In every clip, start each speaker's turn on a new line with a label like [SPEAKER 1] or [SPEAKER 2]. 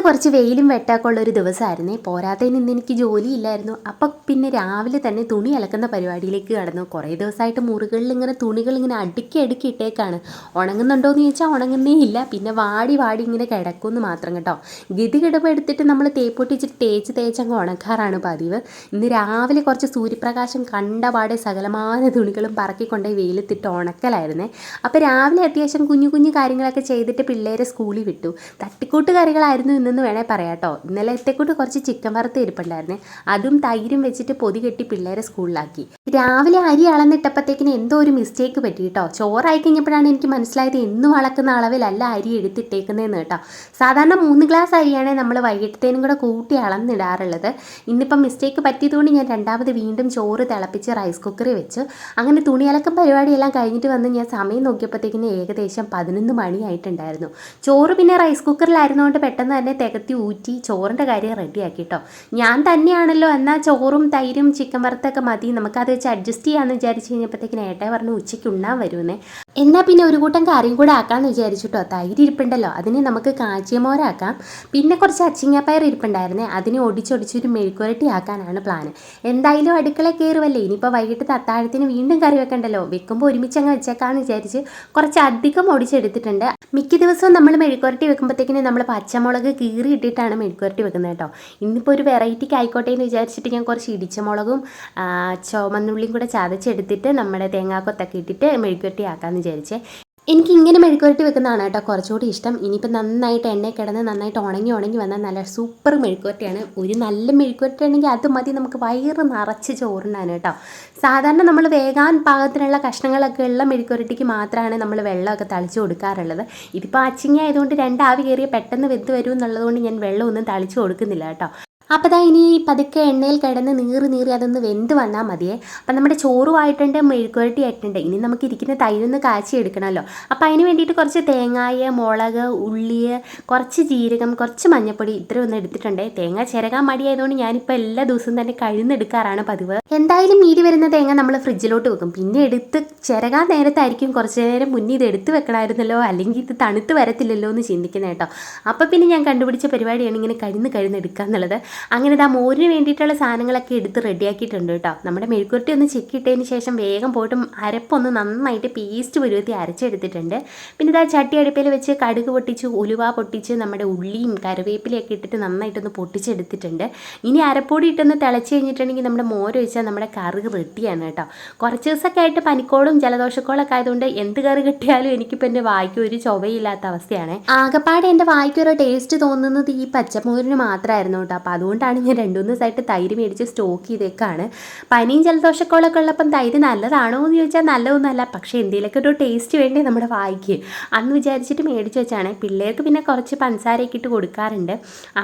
[SPEAKER 1] ഇന്ന് കുറച്ച് വെയിലും വെട്ടാക്കുള്ള ഒരു ദിവസമായിരുന്നേ. പോരാത്തതിന് ഇന്ന് എനിക്ക് ജോലിയില്ലായിരുന്നു. അപ്പം പിന്നെ രാവിലെ തന്നെ തുണി അലക്കുന്ന പരിപാടിയിലേക്ക് കടന്നു. കുറേ ദിവസമായിട്ട് മുറികളിൽ ഇങ്ങനെ തുണികൾ ഇങ്ങനെ അടുക്കി അടുക്കി ഇട്ടേക്കാണ്. ഉണങ്ങുന്നുണ്ടോ എന്ന് ചോദിച്ചാൽ ഉണങ്ങുന്നേ ഇല്ല. പിന്നെ വാടി വാടി ഇങ്ങനെ കിടക്കുമെന്ന് മാത്രം കേട്ടോ. ഗതി കിടപ്പ് എടുത്തിട്ട് നമ്മൾ തേപ്പൊട്ടിച്ചിട്ട് തേച്ച് തേച്ച് അങ്ങ് ഉണക്കാറാണ് പതിവ്. ഇന്ന് രാവിലെ കുറച്ച് സൂര്യപ്രകാശം കണ്ട പാടെ സകലമായ തുണികളും പറക്കിക്കൊണ്ടേ വെയിലത്തിട്ട് ഉണക്കലായിരുന്നേ. അപ്പോൾ രാവിലെ അത്യാവശ്യം കുഞ്ഞു കുഞ്ഞു കാര്യങ്ങളൊക്കെ ചെയ്തിട്ട് പിള്ളേരെ സ്കൂളിൽ വിട്ടു. തട്ടിക്കൂട്ട് കറികളായിരുന്നു ഇന്നെന്ന് വേണേൽ പറയാം കേട്ടോ ഇന്നലത്തെക്കൂട്ട് കുറച്ച് ചിക്കൻ വറുത്ത് ഇരിപ്പുണ്ടായിരുന്നേ. അതും തൈരും വെച്ചിട്ട് പൊതി കെട്ടി പിള്ളേരെ സ്കൂളിലാക്കി. രാവിലെ അരി അളന്നിട്ടപ്പോഴത്തേക്കിന് എന്തോ ഒരു മിസ്റ്റേക്ക് പറ്റി കേട്ടോ ചോറായി കഴിഞ്ഞപ്പോഴാണ് എനിക്ക് മനസ്സിലായത് എന്നും വളക്കുന്ന അളവിലല്ല അരി എടുത്തിട്ടേക്കുന്നതെന്ന് കേട്ടോ സാധാരണ മൂന്ന് ഗ്ലാസ് അരിയാണേ നമ്മൾ വൈകിട്ടത്തേനും കൂടെ കൂട്ടി അളന്നിടാറുള്ളത്. ഇന്നിപ്പം മിസ്റ്റേക്ക് പറ്റിയതുകൊണ്ട് ഞാൻ രണ്ടാമത് വീണ്ടും ചോറ് തിളപ്പിച്ച് റൈസ് കുക്കറിൽ വെച്ചു. അങ്ങനെ തുണി അലക്കം പരിപാടിയെല്ലാം കഴിഞ്ഞിട്ട് വന്ന് ഞാൻ സമയം നോക്കിയപ്പോഴത്തേക്കിന് ഏകദേശം പതിനൊന്ന് മണിയായിട്ടുണ്ടായിരുന്നു. ചോറ് പിന്നെ റൈസ് കുക്കറിലായിരുന്നുകൊണ്ട് പെട്ടെന്ന് തന്നെ തികത്തി ഊറ്റി ചോറിന്റെ കാര്യം റെഡിയാക്കി കേട്ടോ ഞാൻ തന്നെയാണല്ലോ എന്നാൽ ചോറും തൈരും ചിക്കൻ വറുത്തൊക്കെ മതി. നമുക്കത് വെച്ച് അഡ്ജസ്റ്റ് ചെയ്യാമെന്ന് വിചാരിച്ച് കഴിഞ്ഞപ്പോഴത്തേക്കിന് ഏട്ടായി പറഞ്ഞു ഉച്ചയ്ക്ക് ഉണ്ണാൻ വരുമെന്നേ. എന്നാൽ പിന്നെ ഒരു കൂട്ടം കറിയും കൂടെ ആക്കാമെന്ന് വിചാരിച്ചിട്ടോ. തൈര് ഇരിപ്പുണ്ടല്ലോ. അതിന് നമുക്ക് കാച്ചിയമോരാക്കാം പിന്നെ കുറച്ച് അച്ചിങ്ങാപ്പയർ ഇരിപ്പുണ്ടായിരുന്നേ. അതിനെ ഒടിച്ചൊടിച്ചൊരു മെഴുക്കുരട്ടി ആക്കാനാണ് പ്ലാൻ എന്തായാലും അടുക്കള കയറുമല്ലേ ഇനിയിപ്പോൾ വൈകിട്ട് തത്താഴത്തിന് വീണ്ടും കറി വെക്കണ്ടല്ലോ. വെക്കുമ്പോൾ ഒരുമിച്ച് അങ്ങ് വെച്ചേക്കാമെന്ന് വിചാരിച്ച് കുറച്ച് അധികം ഒടിച്ചെടുത്തിട്ടുണ്ട്. മിക്ക ദിവസവും നമ്മൾ മെഴുക്കുരട്ടി വെക്കുമ്പോഴത്തേക്കിന് നമ്മൾ പച്ചമുളക് കീറി ഇട്ടിട്ടാണ് മെഴുക്കുവരട്ടി വെക്കുന്നത് കേട്ടോ. ഇന്നിപ്പോൾ ഒരു വെറൈറ്റിക്ക് ആയിക്കോട്ടെ എന്ന് വിചാരിച്ചിട്ട് ഞാൻ കുറച്ച് ഇടിച്ചമുളകും ചുമന്നുള്ളിയും കൂടെ ചതച്ചെടുത്തിട്ട് നമ്മുടെ തേങ്ങാക്കൊത്തൊക്കെ ഇട്ടിട്ട് മെഴുക്കുവരട്ടി ആക്കാമെന്ന് വിചാരിച്ചേ. എനിക്ക് ഇങ്ങനെ മെഴുക്കുരട്ടി വെക്കുന്നതാണ് കേട്ടോ കുറച്ചുകൂടി ഇഷ്ടം. ഇനിയിപ്പോൾ നന്നായിട്ട് എണ്ണ കിടന്ന് നന്നായിട്ട് ഉണങ്ങി ഉണങ്ങി വന്നാൽ നല്ല സൂപ്പർ മെഴുക്കുരട്ടിയാണ് ഒരു നല്ല മെഴുക്കുവരട്ടി ആണെങ്കിൽ അത് മതി. നമുക്ക് വയറ് നിറച്ച് ചോറുണ്ടാണ് കേട്ടോ. സാധാരണ നമ്മൾ വേഗാൻ പാകത്തിനുള്ള കഷ്ണങ്ങളൊക്കെ ഉള്ള മെഴുക്കുരട്ടിക്ക് മാത്രമാണ് നമ്മൾ വെള്ളമൊക്കെ തളിച്ച് കൊടുക്കാറുള്ളത്. ഇതിപ്പോൾ അച്ചിങ്ങ ആയതുകൊണ്ട് രണ്ടാവി കയറിയ പെട്ടെന്ന് വെന്ത് വരും എന്നുള്ളതുകൊണ്ട് ഞാൻ വെള്ളമൊന്നും തളിച്ച് കൊടുക്കുന്നില്ല കേട്ടോ. അപ്പോൾ ദാ ഇനി പതുക്കെ എണ്ണയിൽ കിടന്ന് നീറി നീറി അതൊന്ന് വെന്ത് വന്നാൽ മതിയേ. അപ്പം നമ്മുടെ ചോറുമായിട്ടുണ്ട് മെഴുക്കുവരട്ടി ആയിട്ടുണ്ട്. ഇനി നമുക്ക് ഇരിക്കുന്ന തൈരൊന്ന് കാച്ചി എടുക്കണമല്ലോ അപ്പോൾ അതിന് വേണ്ടിയിട്ട് കുറച്ച് തേങ്ങായ മുളക് ഉള്ളി കുറച്ച് ജീരകം കുറച്ച് മഞ്ഞൾപ്പൊടി ഇത്രയും ഒന്ന് എടുത്തിട്ടുണ്ട്. തേങ്ങ ചിരകാൻ മടിയായതുകൊണ്ട് ഞാനിപ്പോൾ എല്ലാ ദിവസവും തന്നെ കഴുന്നെടുക്കാറാണ് പതിവ്. എന്തായാലും മീതി വരുന്ന തേങ്ങ നമ്മൾ ഫ്രിഡ്ജിലോട്ട് വെക്കും. പിന്നെ എടുത്ത് ചിരകാൻ നേരത്തായിരിക്കും കുറച്ച് നേരം മുന്നേ ഇത് എടുത്ത് വെക്കണമായിരുന്നല്ലോ. അല്ലെങ്കിൽ ഇത് തണുത്ത് വരത്തില്ലല്ലോ എന്ന് ചിന്തിക്കുന്നത് കേട്ടോ. അപ്പോൾ പിന്നെ ഞാൻ കണ്ടുപിടിച്ച പരിപാടിയാണ് ഇങ്ങനെ കഴുന്ന് കഴുന്നെടുക്കുക എന്നുള്ളത് അങ്ങനെ ഇതാ മോരിന് വേണ്ടിയിട്ടുള്ള സാധനങ്ങളൊക്കെ എടുത്ത് റെഡിയാക്കിയിട്ടുണ്ട് കേട്ടോ. നമ്മുടെ മെഴുക്കുരുട്ടി ഒന്ന് ചെക്കിയിട്ടതിന് ശേഷം വേഗം പോയിട്ട് അരപ്പൊന്ന് നന്നായിട്ട് പേസ്റ്റ് പരുവത്തി അരച്ചെടുത്തിട്ടുണ്ട്. പിന്നെ ഇതാ ചട്ടി അടുപ്പിൽ വെച്ച് കടുക് പൊട്ടിച്ച് ഉലുവ പൊട്ടിച്ച് നമ്മുടെ ഉള്ളിയും കറിവേപ്പിലയൊക്കെ ഇട്ടിട്ട് നന്നായിട്ടൊന്ന് പൊട്ടിച്ചെടുത്തിട്ടുണ്ട്. ഇനി അരപ്പൊടി ഇട്ടൊന്ന് തിളച്ച് കഴിഞ്ഞിട്ടുണ്ടെങ്കിൽ നമ്മുടെ മോര് വെച്ചാൽ നമ്മുടെ കറി റെഡിയാണ് കേട്ടോ. കുറച്ച് ദിവസമൊക്കെ ആയിട്ട് പനിക്കോളും ജലദോഷക്കോളൊക്കെ ആയതുകൊണ്ട് എന്ത് കറി കിട്ടിയാലും എനിക്കിപ്പോൾ എന്റെ വായിക്ക് ഒരു ചൊവയില്ലാത്ത അവസ്ഥയാണ്. ആകപ്പാടെ എന്റെ വായിക്ക് ഒരു ടേസ്റ്റ് തോന്നുന്നത് ഈ പച്ചമോരിന് മാത്രമായിരുന്നു കേട്ടോ. അപ്പോൾ അതുകൊണ്ടാണ് ഞാൻ രണ്ടു മൂന്ന് ദിവസമായിട്ട് തൈര് മേടിച്ച് സ്റ്റോക്ക് ചെയ്തേക്കാണ്. പനിയും ജലദോഷക്കോളൊക്കെ ഉള്ളപ്പം തൈര് നല്ലതാണോ എന്ന് ചോദിച്ചാൽ നല്ലതൊന്നുമല്ല. പക്ഷേ എന്തെങ്കിലുമൊക്കെ ഒരു ടേസ്റ്റ് വേണ്ടേ നമ്മുടെ വായിക്ക്. അന്ന് വിചാരിച്ചിട്ട് മേടിച്ച് വെച്ചാണ്. പിള്ളേർക്ക് പിന്നെ കുറച്ച് പഞ്ചസാരയൊക്കെ ഇട്ട് കൊടുക്കാറുണ്ട്.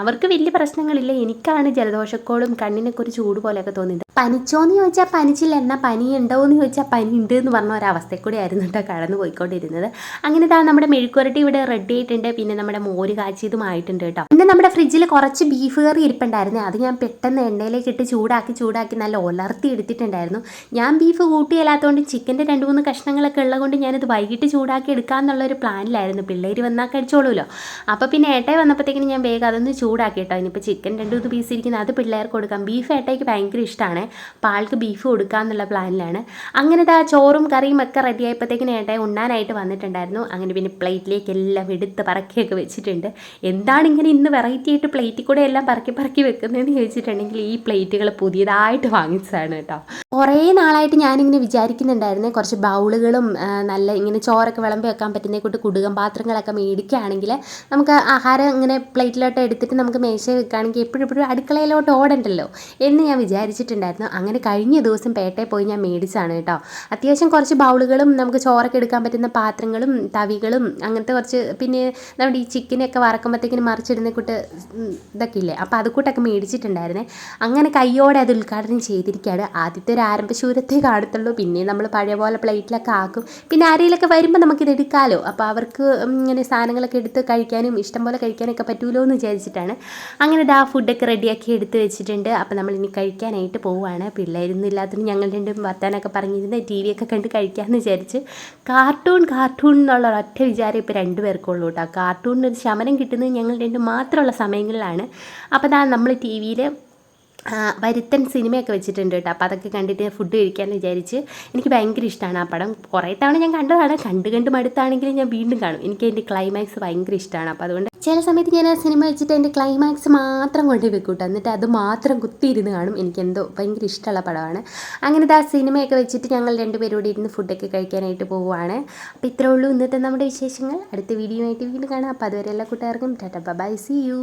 [SPEAKER 1] അവർക്ക് വലിയ പ്രശ്നങ്ങളില്ല. എനിക്കാണ് ജലദോഷക്കോളും കണ്ണിനൊക്കെ ഒരു ചൂട് പോലെയൊക്കെ തോന്നിയത്. പനിച്ചോന്ന് ചോദിച്ചാൽ പനിച്ചില്ല. എന്നാൽ പനി ഉണ്ടോ എന്ന് ചോദിച്ചാൽ പനി ഉണ്ട് എന്ന് പറഞ്ഞ ഒരവസ്ഥയിൽ കൂടി ആയിരുന്നു കേട്ടോ കടന്നു പോയിക്കൊണ്ടിരുന്നത് അങ്ങനെ താ നമ്മുടെ മെഴുക്കുരട്ടി ഇവിടെ റെഡി ആയിട്ടുണ്ട്. പിന്നെ നമ്മുടെ മോര് കാച്ചിയതും ആയിട്ടുണ്ട് കേട്ടോ. നമ്മുടെ ഫ്രിഡ്ജിൽ കുറച്ച് ബീഫ് കറി ഇരിപ്പുണ്ടായിരുന്നു. അത് ഞാൻ പെട്ടെന്ന് എണ്ണയിലേക്ക് ഇട്ട് ചൂടാക്കി ചൂടാക്കി നല്ല ഒലർത്തി എടുത്തിട്ടുണ്ടായിരുന്നു. ഞാൻ ബീഫ് കൂട്ടിയല്ലാത്തതുകൊണ്ട് ചിക്കന്റെ രണ്ട് മൂന്ന് കഷ്ണങ്ങളൊക്കെ ഉള്ളതുകൊണ്ട് ഞാനത് വൈകിട്ട് ചൂടാക്കി എടുക്കാമെന്നുള്ളൊരു പ്ലാനിലായിരുന്നു പിള്ളേർ വന്നാൽ കഴിച്ചോളൂല്ലോ അപ്പോൾ പിന്നെ ഏട്ടായി വന്നപ്പോഴത്തേക്കിനും ഞാൻ വേഗം അതൊന്ന് ചൂടാക്കി കേട്ടോ. ഇനിയിപ്പോൾ ചിക്കൻ രണ്ട് മൂന്ന് പീസ് ഇരിക്കുന്നത് അത് പിള്ളേർക്ക് കൊടുക്കാം. ബീഫ് ഏട്ടയ്ക്ക് ഭയങ്കര ഇഷ്ടമാണ് അപ്പോൾ ആൾക്ക് ബീഫ് കൊടുക്കാമെന്നുള്ള പ്ലാനിലാണ് അങ്ങനെ ഇതാ ചോറും കറിയും ഒക്കെ റെഡി ആയപ്പോഴത്തേക്കിനും ഏട്ടായി ഉണ്ണാനായിട്ട് വന്നിട്ടുണ്ടായിരുന്നു. അങ്ങനെ പിന്നെ പ്ലേറ്റിലേക്ക് എല്ലാം എടുത്ത് പറക്കിയൊക്കെ വെച്ചിട്ടുണ്ട്. എന്താണ് ഇങ്ങനെ ഇന്ന് വെറൈറ്റി ആയിട്ട് പ്ലേറ്റിൽ കൂടെ എല്ലാം പറക്കി പറക്കി വെക്കുന്നതെന്ന് ചോദിച്ചിട്ടുണ്ടെങ്കിൽ ഈ പ്ലേറ്റുകൾ പുതിയതായിട്ട് വാങ്ങിച്ചതാണ് കേട്ടോ. കുറേ നാളായിട്ട് ഞാനിങ്ങനെ വിചാരിക്കുന്നുണ്ടായിരുന്നേ കുറച്ച് ബൗളുകളും നല്ല ഇങ്ങനെ ചോറൊക്കെ വിളമ്പി വെക്കാൻ പറ്റുന്ന കൂട്ട് കുടുകം പാത്രങ്ങളൊക്കെ മേടിക്കുകയാണെങ്കിൽ നമുക്ക് ആഹാരം ഇങ്ങനെ പ്ലേറ്റിലോട്ട് എടുത്തിട്ട് നമുക്ക് മേശ വെക്കുകയാണെങ്കിൽ എപ്പോഴും എപ്പോഴും അടുക്കളയിലോട്ട് ഓടണ്ടല്ലോ എന്ന് ഞാൻ വിചാരിച്ചിട്ടുണ്ടായിരുന്നു. അങ്ങനെ കഴിഞ്ഞ ദിവസം പേട്ടയിൽ പോയി ഞാൻ മേടിച്ചാണ് കേട്ടോ. അത്യാവശ്യം കുറച്ച് ബൗളുകളും നമുക്ക് ചോറൊക്കെ എടുക്കാൻ പറ്റുന്ന പാത്രങ്ങളും തവികളും അങ്ങനത്തെ കുറച്ച് പിന്നെ നമ്മുടെ ഈ ചിക്കനൊക്കെ വറക്കുമ്പോഴത്തേക്കിന് മറിച്ചിടുന്ന കൂട്ട് ഇതൊക്കെ ഇല്ലേ അപ്പോൾ അത് കൂട്ടൊക്കെ മേടിച്ചിട്ടുണ്ടായിരുന്നേ. അങ്ങനെ കയ്യോടെ അത് ഉദ്ഘാടനം ചെയ്തിരിക്കുകയാണ്. ആദ്യത്തെ ഒരു ആരംഭശൂരത്തെ കാണത്തുള്ളൂ പിന്നെ നമ്മൾ പഴയ പോലെ പ്ലേറ്റിലൊക്കെ ആക്കും. പിന്നെ ആരെങ്കിലൊക്കെ വരുമ്പോൾ നമുക്കിത് എടുക്കാമല്ലോ അപ്പോൾ അവർക്ക് ഇങ്ങനെ സാധനങ്ങളൊക്കെ എടുത്ത് കഴിക്കാനും ഇഷ്ടം പോലെ കഴിക്കാനൊക്കെ പറ്റുമല്ലോ എന്ന് വിചാരിച്ചിട്ടാണ്. അങ്ങനെ ദാ ഫുഡൊക്കെ റെഡിയാക്കി എടുത്ത് വെച്ചിട്ടുണ്ട്. അപ്പോൾ നമ്മൾ ഇനി കഴിക്കാനായിട്ട് പോവുകയാണ്. പിള്ളേരൊന്നും ഇല്ലാത്തതുകൊണ്ട് ഞങ്ങൾ രണ്ടും വർത്താനൊക്കെ പറഞ്ഞിരുന്ന് ടി വി ഒക്കെ കണ്ട് കഴിക്കാമെന്ന് വിചാരിച്ച്. കാർട്ടൂൺ കാർട്ടൂൺ എന്നുള്ള ഒറ്റ വിചാരം ഇപ്പോൾ രണ്ടുപേർക്കുള്ളൂ കേട്ടോ. കാർട്ടൂണിന് ഒരു ശമനം കിട്ടുന്നത് ഞങ്ങൾ രണ്ടും മാത്രം മാത്രമുള്ള സമയങ്ങളിലാണ്. അപ്പോൾ ദാ നമ്മൾ ടി വിയിൽ വരുത്തൻ സിനിമയൊക്കെ വെച്ചിട്ടുണ്ട് കേട്ടോ. അപ്പോൾ അതൊക്കെ കണ്ടിട്ട് ഫുഡ് കഴിക്കാൻ വിചാരിച്ച് എനിക്ക് ഭയങ്കര ഇഷ്ടമാണ് ആ പടം. കുറേ തവണ ഞാൻ കണ്ടതാണ്. കണ്ട് കണ്ട് മടുത്താണെങ്കിലും ഞാൻ വീണ്ടും കാണും. എനിക്ക് എന്റെ ക്ലൈമാക്സ് ഭയങ്കര ഇഷ്ടമാണ് അപ്പോൾ അതുകൊണ്ട് ചില സമയത്ത് ഞാൻ ആ സിനിമ വെച്ചിട്ട് എന്റെ ക്ലൈമാക്സ് മാത്രം കൊണ്ടു വെക്കൂട്ടോ എന്നിട്ട് അത് മാത്രം കുത്തിയിരുന്ന് കാണും. എനിക്ക് എന്തോ ഭയങ്കര ഇഷ്ടമുള്ള പടമാണ്. അങ്ങനത്തെ ആ സിനിമയൊക്കെ വെച്ചിട്ട് ഞങ്ങൾ രണ്ടുപേരും കൂടി ഇരുന്ന് ഫുഡൊക്കെ കഴിക്കാനായിട്ട് പോവുകയാണ്. അപ്പോൾ ഇത്രേ ഉള്ളൂ. ഇന്നത്തെ നമ്മുടെ വിശേഷങ്ങൾ. അടുത്ത വീഡിയോ ആയിട്ട് വീണ്ടും കാണാം. അപ്പോൾ അതുവരെ എല്ലാ കൂട്ടുകാർക്കും ടാറ്റ. By C U